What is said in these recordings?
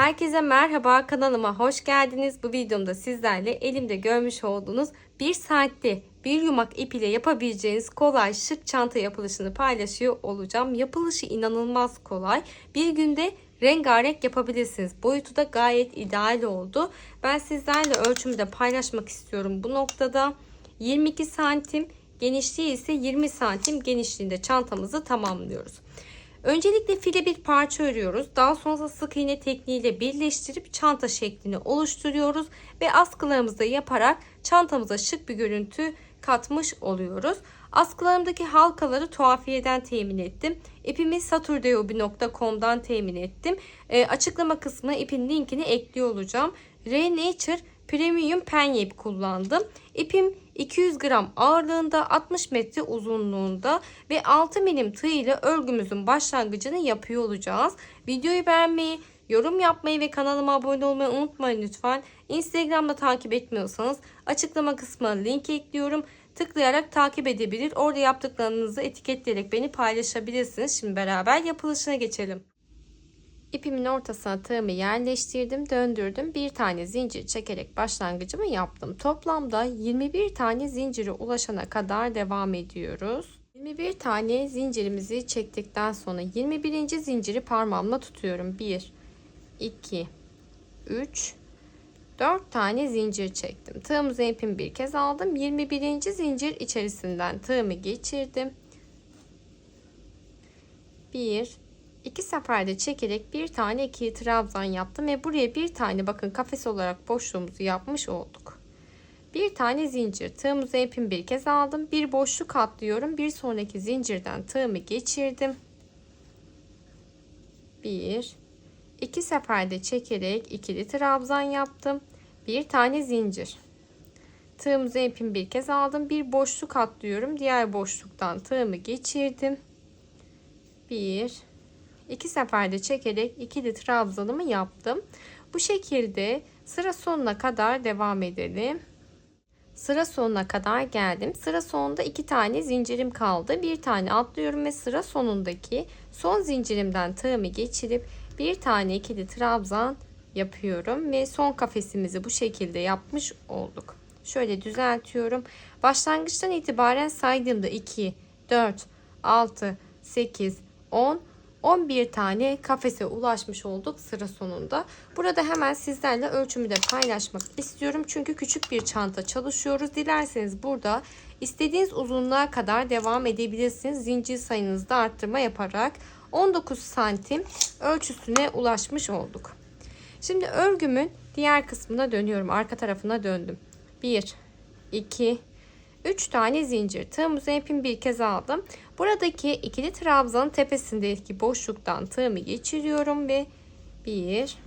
Herkese merhaba kanalıma hoş geldiniz. Bu videomda sizlerle elimde görmüş olduğunuz bir saatte bir yumak ip ile yapabileceğiniz kolay şık çanta yapılışını paylaşıyor olacağım. Yapılışı inanılmaz kolay. Bir günde rengarenk yapabilirsiniz. Boyutu da gayet ideal oldu. Ben sizlerle ölçümü de paylaşmak istiyorum bu noktada. 22 santim genişliği ise 20 santim genişliğinde çantamızı tamamlıyoruz. Öncelikle file bir parça örüyoruz. Daha sonra sık iğne tekniğiyle birleştirip çanta şeklini oluşturuyoruz ve askılarımızı da yaparak çantamıza şık bir görüntü katmış oluyoruz. Askılarımdaki halkaları tuhafiyeden temin ettim. İpimi saturdeobi.com'dan temin ettim. E, açıklama kısmına ipin linkini ekliyor olacağım. R-Nature Premium penye ip kullandım. İpim 200 gram ağırlığında 60 metre uzunluğunda ve 6 milim tığ ile örgümüzün başlangıcını yapıyor olacağız. Videoyu beğenmeyi, yorum yapmayı ve kanalıma abone olmayı unutmayın lütfen. Instagram'da takip etmiyorsanız açıklama kısmına link ekliyorum. Tıklayarak takip edebilir. Orada yaptıklarınızı etiketleyerek beni paylaşabilirsiniz. Şimdi beraber yapılışına geçelim. İpimin ortasına tığımı yerleştirdim, döndürdüm. Bir tane zincir çekerek başlangıcımı yaptım. Toplamda 21 tane zincire ulaşana kadar devam ediyoruz. 21 tane zincirimizi çektikten sonra 21. zinciri parmağımla tutuyorum. 1 2 3 4 tane zincir çektim. Tığımızı ipimi bir kez aldım. 21. zincir içerisinden tığımı geçirdim. 1 İki seferde çekerek bir tane ikili trabzan yaptım ve buraya bir tane bakın kafes olarak boşluğumuzu yapmış olduk. Bir tane zincir tığımızı ipimi bir kez aldım. Bir boşluk atlıyorum. Bir sonraki zincirden tığımı geçirdim. Bir, iki seferde çekerek ikili trabzan yaptım. Bir tane zincir. Tığımızı ipimi bir kez aldım. Bir boşluk atlıyorum. Diğer boşluktan tığımı geçirdim. Bir, iki seferde çekerek ikili trabzanımı yaptım. Bu şekilde sıra sonuna kadar devam edelim. Sıra sonuna kadar geldim. Sıra sonunda iki tane zincirim kaldı. Bir tane atlıyorum ve sıra sonundaki son zincirimden tığımı geçirip bir tane ikili trabzan yapıyorum ve son kafesimizi bu şekilde yapmış olduk. Şöyle düzeltiyorum. Başlangıçtan itibaren saydığımda 2, 4, 6, 8, 10, 11 tane kafese ulaşmış olduk sıra sonunda. Burada hemen sizlerle ölçümü de paylaşmak istiyorum. Çünkü küçük bir çanta çalışıyoruz. Dilerseniz burada istediğiniz uzunluğa kadar devam edebilirsiniz. Zincir sayınızı da arttırma yaparak 19 santim ölçüsüne ulaşmış olduk. Şimdi örgümün diğer kısmına dönüyorum. Arka tarafına döndüm. 1, 2, 3 tane zincir. Tığımızı ipimi bir kez aldım. Buradaki ikili trabzanın tepesindeki boşluktan tığımı geçiriyorum ve 1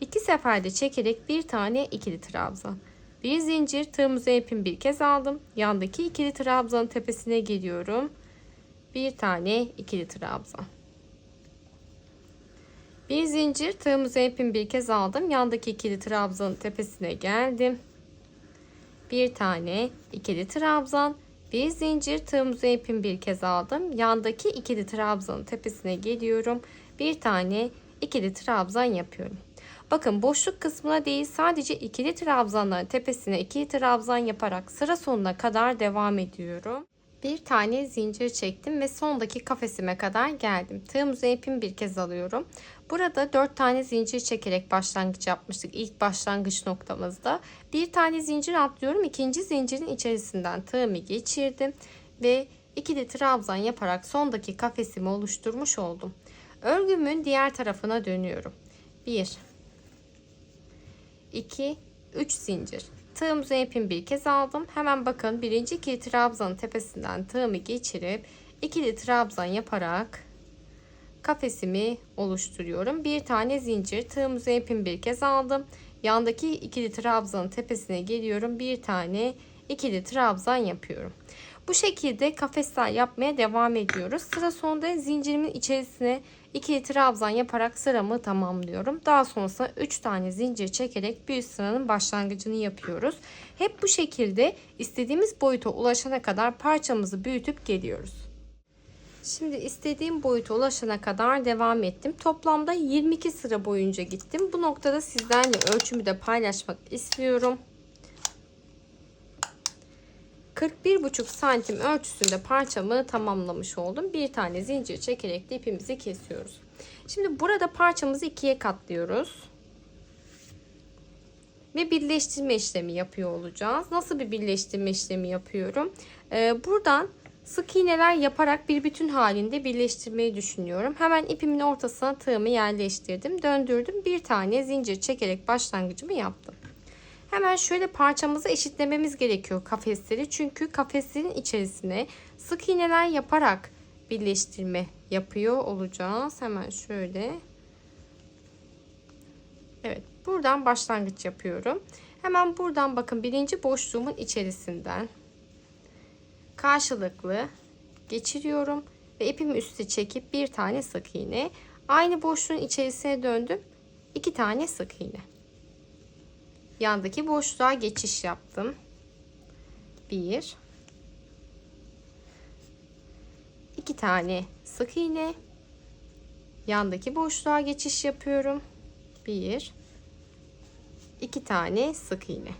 2 seferde çekerek bir tane ikili trabzan. Bir zincir tığımızı ipimi bir kez aldım. Yandaki ikili trabzanın tepesine geliyorum. Bir tane ikili trabzan. Bir zincir tığımızı ipimi bir kez aldım. Yandaki ikili trabzanın tepesine geldim bir tane ikili trabzan bir zincir tığımızı ipim bir kez aldım. Yandaki ikili trabzanın tepesine geliyorum. Bir tane ikili trabzan yapıyorum. Bakın boşluk kısmına değil sadece ikili trabzanların tepesine ikili trabzan yaparak sıra sonuna kadar devam ediyorum bir tane zincir çektim ve sondaki kafesime kadar geldim. Tığımızı ipimi bir kez alıyorum. Burada 4 tane zincir çekerek başlangıç yapmıştık ilk başlangıç noktamızda. Bir tane zincir atlıyorum. ikinci zincirin içerisinden tığımı geçirdim ve ikili trabzan yaparak sondaki kafesimi oluşturmuş oldum. Örgümün diğer tarafına dönüyorum. 1 2 3 zincir Tığımızı ipimi bir kez aldım. Hemen bakın birinci ikili trabzanın tepesinden tığımı geçirip ikili trabzan yaparak kafesimi oluşturuyorum. Bir tane zincir tığımızı ipimi bir kez aldım. Yandaki ikili trabzanın tepesine geliyorum. Bir tane ikili trabzan yapıyorum. Bu şekilde kafesler yapmaya devam ediyoruz. Sıra sonunda zincirimin içerisine ikili trabzan yaparak sıramı tamamlıyorum. Daha sonrasında 3 tane zincir çekerek bir sıranın başlangıcını yapıyoruz. Hep bu şekilde istediğimiz boyuta ulaşana kadar parçamızı büyütüp geliyoruz. Şimdi istediğim boyuta ulaşana kadar devam ettim. Toplamda 22 sıra boyunca gittim. Bu noktada sizlerle ölçümü de paylaşmak istiyorum. 41,5 santim ölçüsünde parçamı tamamlamış oldum. Bir tane zincir çekerek de ipimizi kesiyoruz. Şimdi burada parçamızı ikiye katlıyoruz. Ve birleştirme işlemi yapıyor olacağız. Nasıl bir birleştirme işlemi yapıyorum? Ee, buradan sık iğneler yaparak bir bütün halinde birleştirmeyi düşünüyorum. Hemen ipimin ortasına tığımı yerleştirdim. Döndürdüm. Bir tane zincir çekerek başlangıcımı yaptım. Hemen şöyle parçamızı eşitlememiz gerekiyor kafesleri. Çünkü kafeslerin içerisine sık iğneler yaparak birleştirme yapıyor olacağız. Hemen şöyle. Evet buradan başlangıç yapıyorum. Hemen buradan bakın birinci boşluğumun içerisinden karşılıklı geçiriyorum ve ipimi üste çekip bir tane sık iğne. Aynı boşluğun içerisine döndüm. iki tane sık iğne. Yandaki boşluğa geçiş yaptım. Bir. iki tane sık iğne. Yandaki boşluğa geçiş yapıyorum. Bir. iki tane sık iğne.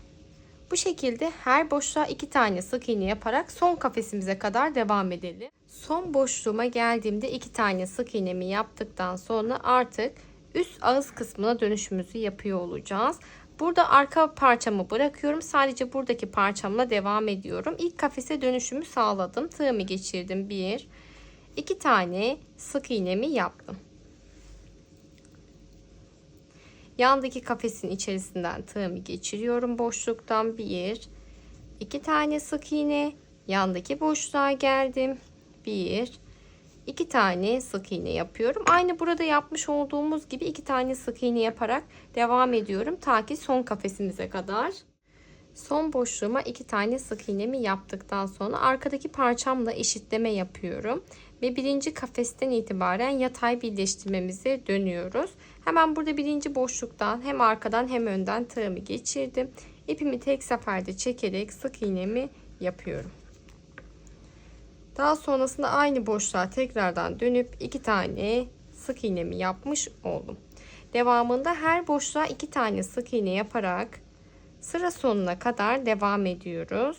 Bu şekilde her boşluğa iki tane sık iğne yaparak son kafesimize kadar devam edelim. Son boşluğuma geldiğimde iki tane sık iğnemi yaptıktan sonra artık üst ağız kısmına dönüşümüzü yapıyor olacağız. Burada arka parçamı bırakıyorum. Sadece buradaki parçamla devam ediyorum. İlk kafese dönüşümü sağladım. Tığımı geçirdim. Bir, iki tane sık iğnemi yaptım. Yandaki kafesin içerisinden tığımı geçiriyorum boşluktan. Bir, iki tane sık iğne. Yandaki boşluğa geldim. Bir, iki tane sık iğne yapıyorum. Aynı burada yapmış olduğumuz gibi iki tane sık iğne yaparak devam ediyorum. Ta ki son kafesimize kadar. Son boşluğuma iki tane sık iğnemi yaptıktan sonra arkadaki parçamla eşitleme yapıyorum. Ve birinci kafesten itibaren yatay birleştirmemize dönüyoruz. Hemen burada birinci boşluktan hem arkadan hem önden tığımı geçirdim. İpimi tek seferde çekerek sık iğnemi yapıyorum. Daha sonrasında aynı boşluğa tekrardan dönüp iki tane sık iğnemi yapmış oldum. Devamında her boşluğa iki tane sık iğne yaparak sıra sonuna kadar devam ediyoruz.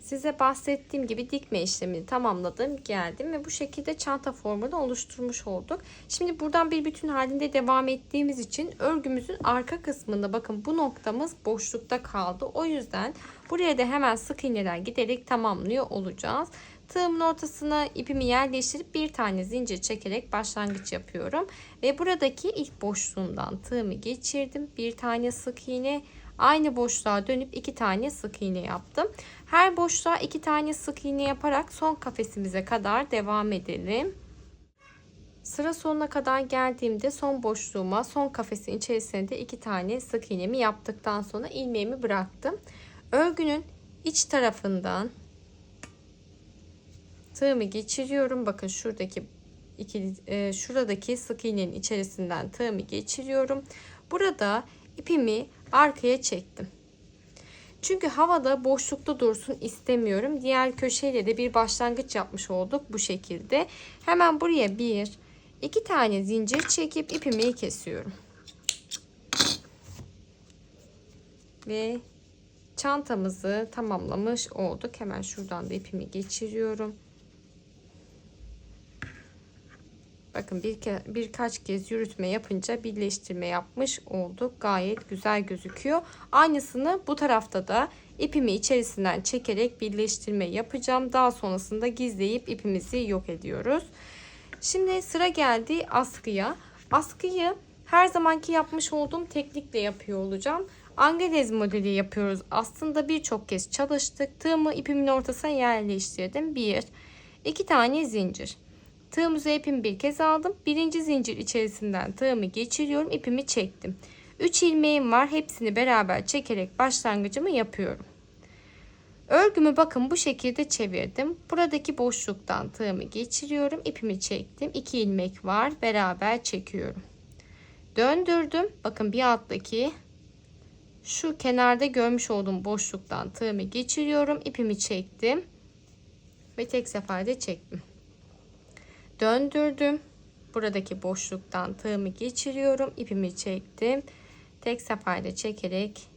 Size bahsettiğim gibi dikme işlemini tamamladım geldim ve bu şekilde çanta formunu oluşturmuş olduk. Şimdi buradan bir bütün halinde devam ettiğimiz için örgümüzün arka kısmında bakın bu noktamız boşlukta kaldı. O yüzden buraya da hemen sık iğneler giderek tamamlıyor olacağız. Tığımın ortasına ipimi yerleştirip bir tane zincir çekerek başlangıç yapıyorum. Ve buradaki ilk boşluğundan tığımı geçirdim. Bir tane sık iğne aynı boşluğa dönüp iki tane sık iğne yaptım. Her boşluğa iki tane sık iğne yaparak son kafesimize kadar devam edelim. Sıra sonuna kadar geldiğimde son boşluğuma son kafesin içerisinde de iki tane sık iğnemi yaptıktan sonra ilmeğimi bıraktım. Örgünün iç tarafından tığımı geçiriyorum. Bakın şuradaki iki, e, şuradaki sık iğnenin içerisinden tığımı geçiriyorum. Burada ipimi arkaya çektim. Çünkü havada boşlukta dursun istemiyorum. Diğer köşeyle de bir başlangıç yapmış olduk bu şekilde. Hemen buraya bir, iki tane zincir çekip ipimi kesiyorum. Ve çantamızı tamamlamış olduk. Hemen şuradan da ipimi geçiriyorum. Bakın bir birkaç kez yürütme yapınca birleştirme yapmış olduk. Gayet güzel gözüküyor. Aynısını bu tarafta da ipimi içerisinden çekerek birleştirme yapacağım. Daha sonrasında gizleyip ipimizi yok ediyoruz. Şimdi sıra geldi askıya. Askıyı her zamanki yapmış olduğum teknikle yapıyor olacağım. Angelez modeli yapıyoruz. Aslında birçok kez çalıştık. Tığımı ipimin ortasına yerleştirdim. Bir, iki tane zincir. Tığımızı ipimi bir kez aldım. Birinci zincir içerisinden tığımı geçiriyorum. ipimi çektim. 3 ilmeğim var. Hepsini beraber çekerek başlangıcımı yapıyorum. Örgümü bakın bu şekilde çevirdim. Buradaki boşluktan tığımı geçiriyorum. ipimi çektim. 2 ilmek var. Beraber çekiyorum. Döndürdüm. Bakın bir alttaki şu kenarda görmüş olduğum boşluktan tığımı geçiriyorum. ipimi çektim. Ve tek seferde çektim. Döndürdüm. Buradaki boşluktan tığımı geçiriyorum. ipimi çektim. Tek seferde çekerek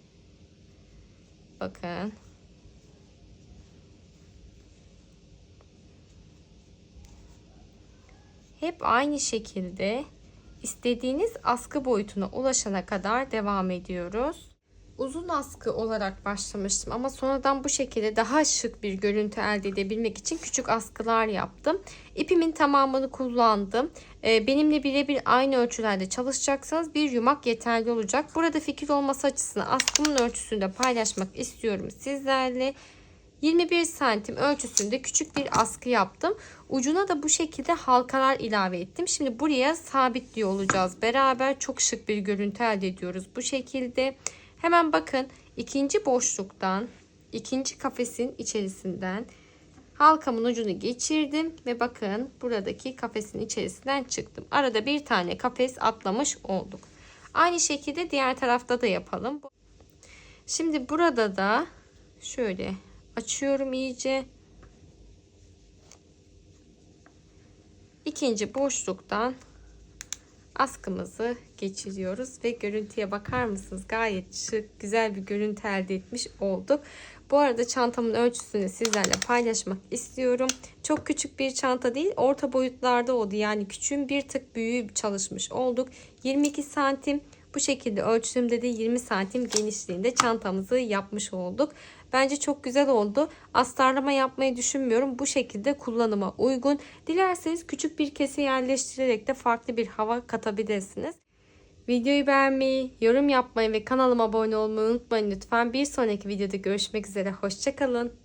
bakın hep aynı şekilde istediğiniz askı boyutuna ulaşana kadar devam ediyoruz. Uzun askı olarak başlamıştım ama sonradan bu şekilde daha şık bir görüntü elde edebilmek için küçük askılar yaptım. İpimin tamamını kullandım. Ee, benimle birebir aynı ölçülerde çalışacaksanız bir yumak yeterli olacak. Burada fikir olması açısından askımın ölçüsünü de paylaşmak istiyorum sizlerle. 21 santim ölçüsünde küçük bir askı yaptım. Ucuna da bu şekilde halkalar ilave ettim. Şimdi buraya sabitliyor olacağız. Beraber çok şık bir görüntü elde ediyoruz bu şekilde. Hemen bakın ikinci boşluktan ikinci kafesin içerisinden halkamın ucunu geçirdim ve bakın buradaki kafesin içerisinden çıktım. Arada bir tane kafes atlamış olduk. Aynı şekilde diğer tarafta da yapalım. Şimdi burada da şöyle açıyorum iyice. İkinci boşluktan askımızı geçiriyoruz ve görüntüye bakar mısınız? Gayet şık, güzel bir görüntü elde etmiş olduk. Bu arada çantamın ölçüsünü sizlerle paylaşmak istiyorum. Çok küçük bir çanta değil, orta boyutlarda oldu. Yani küçüğün bir tık büyüğü çalışmış olduk. 22 santim bu şekilde ölçtüğümde de 20 santim genişliğinde çantamızı yapmış olduk. Bence çok güzel oldu. Astarlama yapmayı düşünmüyorum. Bu şekilde kullanıma uygun. Dilerseniz küçük bir kese yerleştirerek de farklı bir hava katabilirsiniz. Videoyu beğenmeyi, yorum yapmayı ve kanalıma abone olmayı unutmayın lütfen. Bir sonraki videoda görüşmek üzere. Hoşçakalın.